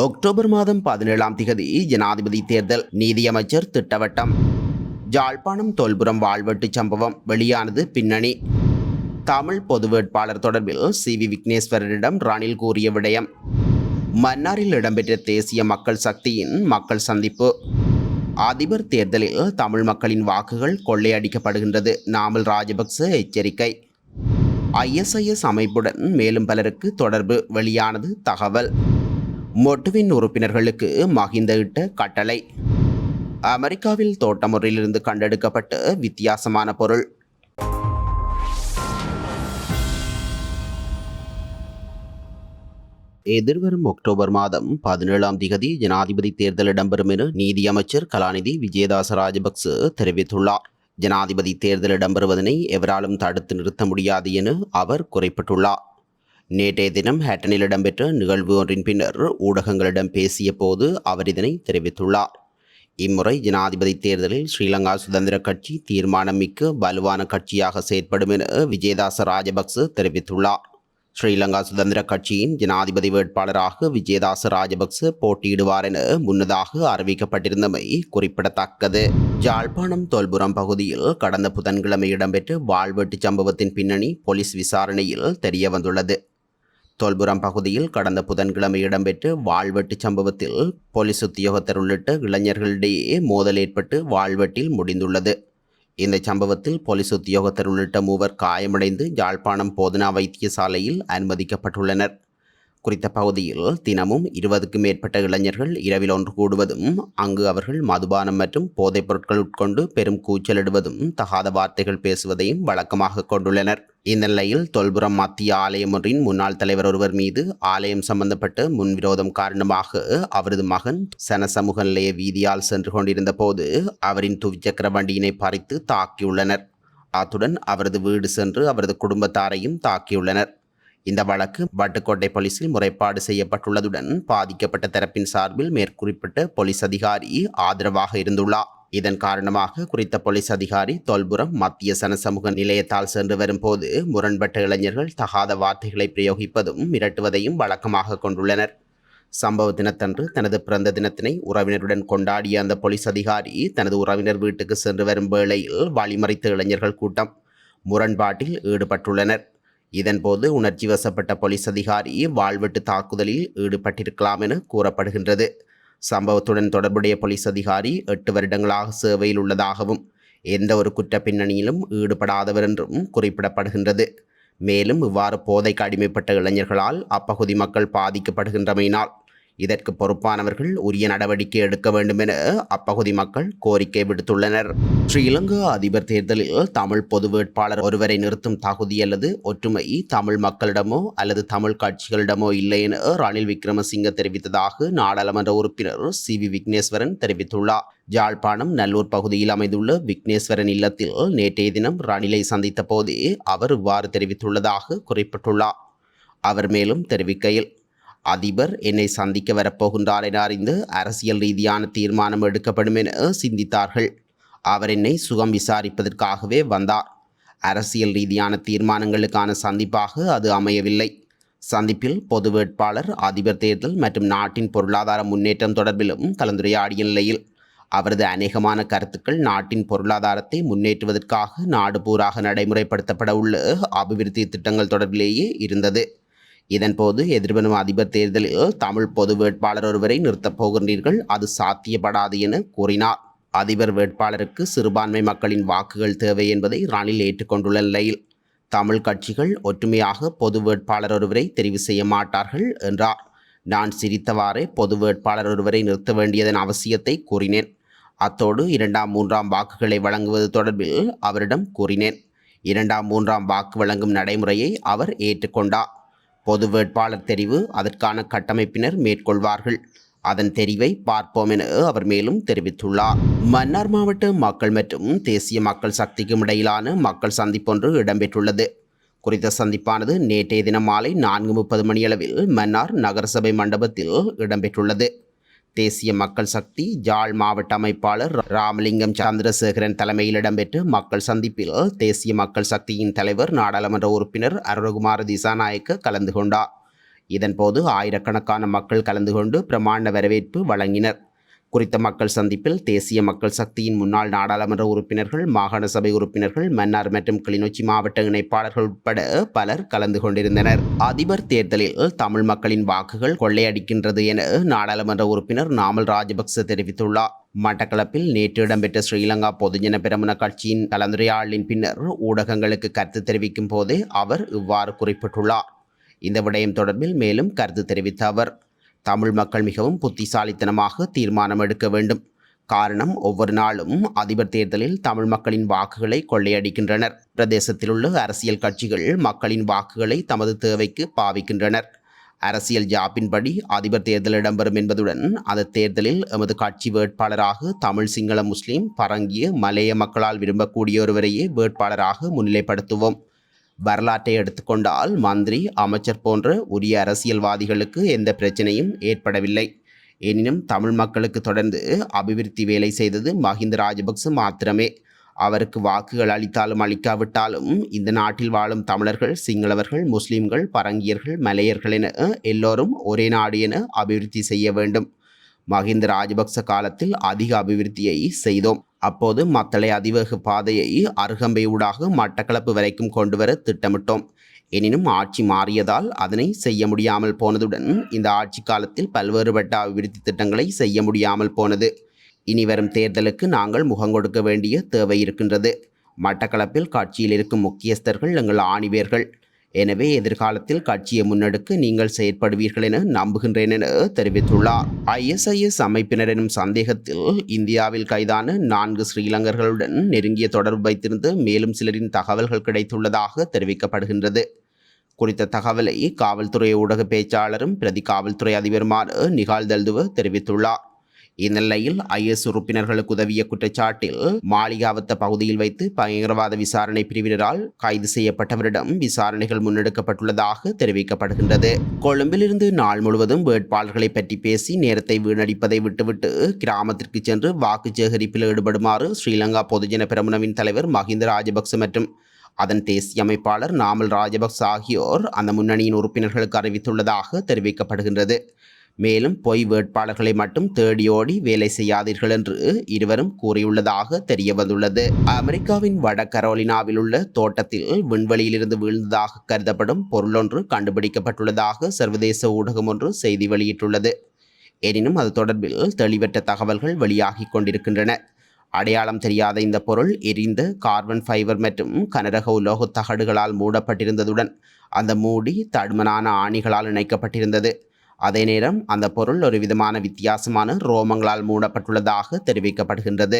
October மாதம் பதினேழாம் திகதி ஜனாதிபதி தேர்தல் நீதியமைச்சர் திட்டவட்டம். ஜாழ்ப்பாணம் தொல்புரம் வாழ்வெட்டு சம்பவம் வெளியானது பின்னணி. தமிழ் பொது வேட்பாளர் தொடர்பில் சி வி விக்னேஸ்வரரிடம் ரணில் கூறிய விடயம். மன்னாரில் இடம்பெற்ற தேசிய மக்கள் சக்தியின் மக்கள் சந்திப்பு. அதிபர் தேர்தலில் தமிழ் மக்களின் வாக்குகள் கொள்ளையடிக்கப்படுகின்றது நாமல் ராஜபக்ச எச்சரிக்கை. ஐஎஸ்ஐஎஸ் அமைப்புடன் மேலும் பலருக்கு தொடர்பு வெளியானது தகவல். மொட்டுவின் உறுப்பினர்களுக்கு மகிந்த இட்ட கட்டளை. அமெரிக்காவில் தோட்டமுறையிலிருந்து கண்டெடுக்கப்பட்ட வித்தியாசமான பொருள். எதிர்வரும் அக்டோபர் மாதம் பதினேழாம் திகதி ஜனாதிபதி தேர்தல் இடம்பெறும் என நீதியமைச்சர் கலாநிதி விஜயதாச ராஜபக்ச தெரிவித்துள்ளார். ஜனாதிபதி தேர்தல் இடம்பெறுவதனை எவராலும் தடுத்து நிறுத்த முடியாது என அவர் குறிப்பிட்டுள்ளார். நேற்றைய தினம் ஹேட்டனில் இடம்பெற்ற நிகழ்வு ஒன்றின் பின்னர் ஊடகங்களிடம் பேசிய போது அவர் இதனை தெரிவித்துள்ளார். இம்முறை ஜனாதிபதி தேர்தலில் ஸ்ரீலங்கா சுதந்திர கட்சி தீர்மானம் மிக்க வலுவான கட்சியாக செயற்படும் என விஜயதாச ராஜபக்ச தெரிவித்துள்ளார். ஸ்ரீலங்கா சுதந்திர கட்சியின் ஜனாதிபதி வேட்பாளராக விஜயதாச ராஜபக்ச போட்டியிடுவார் என முன்னதாக அறிவிக்கப்பட்டிருந்தமை குறிப்பிடத்தக்கது. ஜாழ்ப்பாணம் தொல்புரம் பகுதியில் கடந்த புதன்கிழமை இடம்பெற்ற வாழ்வெட்டு சம்பவத்தின் பின்னணி போலீஸ் விசாரணையில் தெரிய வந்துள்ளது தோல்புரம் பகுதியில் கடந்த புதன்கிழமை இடம்பெற்ற வாழ்வெட்டு சம்பவத்தில் போலீஸ் உத்தியோகத்தர் உள்ளிட்ட இளைஞர்களிடையே மோதல் ஏற்பட்டு வாழ்வெட்டில் முடிந்துள்ளது. இந்த சம்பவத்தில் போலீஸ் உத்தியோகத்தர் உள்ளிட்ட மூவர் காயமடைந்து யாழ்ப்பாணம் போதனா வைத்தியசாலையில் அனுமதிக்கப்பட்டுள்ளனர். குறித்த பகுதியில் தினமும் இருபதுக்கும் மேற்பட்ட இளைஞர்கள் இரவில் ஒன்று கூடுவதும் அங்கு அவர்கள் மதுபானம் மற்றும் போதைப் பொருட்கள் உட்கொண்டு பெரும் கூச்சலிடுவதும் தகாத வார்த்தைகள் பேசுவதையும் வழக்கமாக கொண்டுள்ளனர். இந்நிலையில் தொல்புரம் மத்திய ஆலயம் ஒன்றின் முன்னாள் தலைவர் ஒருவர் மீது ஆலயம் சம்பந்தப்பட்ட முன்விரோதம் காரணமாக அவரது மகன் சனசமூக நிலைய வீதியால் சென்று கொண்டிருந்த போது அவரின் துவிச்சக்கர வண்டியினை பறித்து தாக்கியுள்ளனர். அத்துடன் அவரது வீடு சென்று அவரது குடும்பத்தாரையும் தாக்கியுள்ளனர். இந்த வழக்கு வட்டுக்கோட்டை போலீசில் முறைப்பாடு செய்யப்பட்டுள்ளதுடன் பாதிக்கப்பட்ட தரப்பின் சார்பில் மேற்குறிப்பிட்ட போலீஸ் அதிகாரி ஆதரவாக இருந்துள்ளார். இதன் காரணமாக குறித்த போலீஸ் அதிகாரி தொல்புரம் மத்திய சனசமூக நிலையத்தால் சென்று வரும்போது முரண்பட்ட இளைஞர்கள் தகாத வார்த்தைகளை பிரயோகிப்பதும் மிரட்டுவதையும் வழக்கமாக கொண்டுள்ளனர். சம்பவ தினத்தன்று தனது பிறந்த தினத்தினை உறவினருடன் கொண்டாடிய அந்த போலீஸ் அதிகாரி தனது உறவினர் வீட்டுக்கு சென்று வரும் வேளையில் வழிமறித்த இளைஞர்கள் கூட்டம் முரண்பாட்டில் ஈடுபட்டுள்ளனர். இதன்போது உணர்ச்சி வசப்பட்ட போலீஸ் அதிகாரி வாழ்வெட்டு தாக்குதலில் ஈடுபட்டிருக்கலாம் என கூறப்படுகின்றது. சம்பவத்துடன் தொடர்புடைய போலீஸ் அதிகாரி எட்டு வருடங்களாக சேவையில் உள்ளதாகவும் எந்த ஒரு குற்ற பின்னணியிலும் ஈடுபடாதவர் என்றும் குறிப்பிடப்படுகின்றது. மேலும் இவ்வாறு போதைக்கு அடிமைப்பட்ட இளைஞர்களால் அப்பகுதி மக்கள் பாதிக்கப்படுகின்றமையினால் இதற்கு பொறுப்பானவர்கள் உரிய நடவடிக்கை எடுக்க வேண்டும் என அப்பகுதி மக்கள் கோரிக்கை விடுத்துள்ளனர். ஸ்ரீலங்கா அதிபர் தேர்தலில் தமிழ் பொது வேட்பாளர் ஒருவரை நிறுத்தும் தகுதி அல்லது ஒற்றுமை தமிழ் மக்களிடமோ அல்லது தமிழ் கட்சிகளிடமோ இல்லை என ரணில் விக்ரமசிங்க தெரிவித்ததாக நாடாளுமன்ற உறுப்பினர் சி வி விக்னேஸ்வரன் தெரிவித்துள்ளார். ஜாழ்ப்பாணம் நல்லூர் பகுதியில் அமைந்துள்ள விக்னேஸ்வரன் இல்லத்தில் நேற்றைய தினம் ரணிலை சந்தித்த போதே அவர் இவ்வாறு தெரிவித்துள்ளதாக குறிப்பிட்டுள்ளார். அவர் மேலும் தெரிவிக்கையில் அதிபர் என்னை சந்திக்க வரப்போகின்றார் என அறிந்து அரசியல் ரீதியான தீர்மானம் எடுக்கப்படும் என சிந்தித்தார்கள். அவர் என்னை சுகம் விசாரிப்பதற்காகவே வந்தார். அரசியல் ரீதியான தீர்மானங்களுக்கான சந்திப்பாக அது அமையவில்லை. சந்திப்பில் பொது வேட்பாளர் அதிபர் தேர்தல் மற்றும் நாட்டின் பொருளாதார முன்னேற்றம் தொடர்பிலும் கலந்துரையாடிய நிலையில் அவரது அநேகமான கருத்துக்கள் நாட்டின் பொருளாதாரத்தை முன்னேற்றுவதற்காக நாடு பூராக நடைமுறைப்படுத்தப்பட உள்ள அபிவிருத்தி திட்டங்கள் தொடர்பிலேயே இருந்தது. இதன்போது எதிர்வரும் அதிபர் தேர்தலில் தமிழ் பொது வேட்பாளர் ஒருவரை நிறுத்தப் போகின்றீர்கள். அது சாத்தியப்படாது என கூறினார். அதிபர் வேட்பாளருக்கு சிறுபான்மை மக்களின் வாக்குகள் தேவை என்பதை ரணில் ஏற்றுக்கொண்டுள்ள நிலையில் தமிழ் கட்சிகள் ஒற்றுமையாக பொது வேட்பாளர் ஒருவரை தெரிவு செய்ய மாட்டார்கள் என்றார். நான் சிரித்தவாறே பொது வேட்பாளர் ஒருவரை நிறுத்த வேண்டியதன் அவசியத்தை கூறினேன். அத்தோடு இரண்டாம் மூன்றாம் வாக்குகளை வழங்குவது தொடர்பில் அவரிடம் கூறினேன். இரண்டாம் மூன்றாம் வாக்கு வழங்கும் நடைமுறையை அவர் ஏற்றுக்கொண்டார். பொது வேட்பாளர் தெரிவு அதற்கான கட்டமைப்பினர் மேற்கொள்வார்கள். அதன் தெரிவை பார்ப்போம் என அவர் மேலும் தெரிவித்துள்ளார். மன்னார் மாவட்ட மக்கள் மற்றும் தேசிய மக்கள் சக்திக்கும் இடையிலான மக்கள் சந்திப்பொன்று இடம்பெற்றுள்ளது. குறித்த சந்திப்பானது நேற்றைய தினம் மாலை நான்கு முப்பது மணியளவில் மன்னார் நகரசபை மண்டபத்தில் இடம்பெற்றுள்ளது. தேசிய மக்கள் சக்தி ஜாழ் மாவட்ட அமைப்பாளர் ராமலிங்கம் சந்திரசேகரன் தலைமையில் இடம்பெற்ற மக்கள் சந்திப்பில் தேசிய மக்கள் சக்தியின் தலைவர் நாடாளுமன்ற உறுப்பினர் அருணகுமார் திசாநாயக்க கலந்து கொண்டார். இதன்போது ஆயிரக்கணக்கான மக்கள் கலந்து கொண்டு பிரமாண்ட வரவேற்பு வழங்கினர். குறித்த மக்கள் சந்திப்பில் தேசிய மக்கள் சக்தியின் முன்னாள் நாடாளுமன்ற உறுப்பினர்கள் மாகாண சபை உறுப்பினர்கள் மன்னார் மற்றும் கிளிநொச்சி மாவட்ட இணைப்பாளர்கள் உட்பட பலர் கலந்து கொண்டிருந்தனர். அதிபர் தேர்தலில் தமிழ் மக்களின் வாக்குகள் கொள்ளையடிக்கின்றது என நாடாளுமன்ற உறுப்பினர் நாமல் ராஜபக்ச தெரிவித்துள்ளார். மட்டக்களப்பில் நேற்று இடம்பெற்ற ஸ்ரீலங்கா பொதுஜன பெரமுன கட்சியின் கலந்துரையாடலின் பின்னர் ஊடகங்களுக்கு கருத்து தெரிவிக்கும் போதே அவர் இவ்வாறு குறிப்பிட்டுள்ளார். இந்த விடயம் தொடர்பில் மேலும் கருத்து தெரிவித்த அவர் தமிழ் மக்கள் மிகவும் புத்திசாலித்தனமாக தீர்மானம் எடுக்க வேண்டும். காரணம் ஒவ்வொரு நாளும் அதிபர் தேர்தலில் தமிழ் மக்களின் வாக்குகளை கொள்ளையடிக்கின்றனர். பிரதேசத்தில் உள்ள அரசியல் கட்சிகள் மக்களின் வாக்குகளை தமது தேவைக்கு பாவிக்கின்றனர். அரசியல் ஜாப்பின்படி அதிபர் தேர்தல் இடம்பெறும் என்பதுடன் அந்த தேர்தலில் எமது கட்சி வேட்பாளராக தமிழ் சிங்கள முஸ்லிம் பரங்கிய மலேய மக்களால் விரும்பக்கூடிய ஒருவரையே வேட்பாளராக முன்னிலைப்படுத்துவோம். வரலாற்றை எடுத்துக்கொண்டால் மந்திரி அமைச்சர் போன்ற உரிய அரசியல்வாதிகளுக்கு எந்த பிரச்சனையும் ஏற்படவில்லை. எனினும் தமிழ் மக்களுக்கு தொடர்ந்து அபிவிருத்தி வேலை செய்தது மஹிந்த ராஜபக்ச மாத்திரமே. அவருக்கு வாக்குகள் அளித்தாலும் அளிக்காவிட்டாலும் இந்த நாட்டில் வாழும் தமிழர்கள் சிங்களவர்கள் முஸ்லிம்கள் பரங்கியர்கள் மலையர்கள் என எல்லோரும் ஒரே நாடு என அபிவிருத்தி செய்ய வேண்டும். மஹிந்த ராஜபக்ச காலத்தில் அதிக அபிவிருத்தியை செய்தோம். அப்போது மத்தளை அதிவேக பாதையை அருகம்பை ஊடாக மட்டக்களப்பு வரைக்கும் கொண்டுவர திட்டமிட்டோம். எனினும் ஆட்சி மாறியதால் அதனை செய்ய முடியாமல் போனதுடன் இந்த ஆட்சி காலத்தில் பல்வேறுபட்ட அபிவிருத்தி திட்டங்களை செய்ய முடியாமல் போனது. இனி வரும் தேர்தலுக்கு நாங்கள் முகம் கொடுக்க வேண்டிய தேவை இருக்கின்றது. மட்டக்களப்பில் கட்சியில் இருக்கும் முக்கியஸ்தர்கள் எங்கள் ஆணிவேர்கள். எனவே எதிர்காலத்தில் கட்சியை முன்னெடுக்க நீங்கள் செயற்படுவீர்கள் என நம்புகின்றேன் என தெரிவித்துள்ளார். ஐஎஸ்ஐஎஸ் அமைப்பினர் எனும் சந்தேகத்தில் இந்தியாவில் கைதான நான்கு ஸ்ரீலங்கர்களுடன் நெருங்கிய தொடர்பு வைத்திருந்து மேலும் சிலரின் தகவல்கள் கிடைத்துள்ளதாக தெரிவிக்கப்படுகின்றது. குறித்த தகவலை காவல்துறை ஊடக பேச்சாளரும் பிரதி காவல்துறை அதிபருமான நிகால் தல்துவ தெரிவித்துள்ளார். இந்நிலையில் ஐஎஸ் உறுப்பினர்களுக்கு உதவிய குற்றச்சாட்டில் மாளிகாவத்த பகுதியில் வைத்து பயங்கரவாத விசாரணை பிரிவினரால் கைது செய்யப்பட்டவரிடம் விசாரணைகள் முன்னெடுக்கப்பட்டுள்ளதாக தெரிவிக்கப்படுகின்றது. கொழும்பிலிருந்து நாள் முழுவதும் வேட்பாளர்களை பற்றி பேசி நேரத்தை வீணடிப்பதை விட்டுவிட்டு கிராமத்திற்கு சென்று வாக்கு சேகரிப்பில் ஈடுபடுமாறு ஸ்ரீலங்கா பொதுஜன பெரமுனவின் தலைவர் மஹிந்த ராஜபக்ச மற்றும் அதன் தேசிய அமைப்பாளர் நாமல் ராஜபக்ச ஆகியோர் அந்த முன்னணியின் உறுப்பினர்களுக்கு அறிவித்துள்ளதாக தெரிவிக்கப்படுகின்றது. மேலும் பொய் வேட்பாளர்களை மட்டும் தேடியோடி வேலை செய்யாதீர்கள் என்று இருவரும் கூறியுள்ளதாக தெரிய வந்துள்ளது அமெரிக்காவின் வட கரோலினாவில் உள்ள தோட்டத்தில் விண்வெளியிலிருந்து வீழ்ந்ததாக கருதப்படும் பொருளொன்று கண்டுபிடிக்கப்பட்டுள்ளதாக சர்வதேச ஊடகம் ஒன்று செய்தி வெளியிட்டுள்ளது. எனினும் அது தொடர்பில் தெளிவற்ற தகவல்கள் வெளியாகிக் கொண்டிருக்கின்றன. அடையாளம் தெரியாத இந்த பொருள் எரிந்த கார்பன் ஃபைபர் மற்றும் கனரக உலோக தகடுகளால் மூடப்பட்டிருந்ததுடன் அந்த மூடி தடுமனான ஆணிகளால் இணைக்கப்பட்டிருந்தது. அதே நேரம் அந்த பொருள் ஒரு விதமான வித்தியாசமான ரோமங்களால் மூடப்பட்டுள்ளதாக தெரிவிக்கப்படுகின்றது.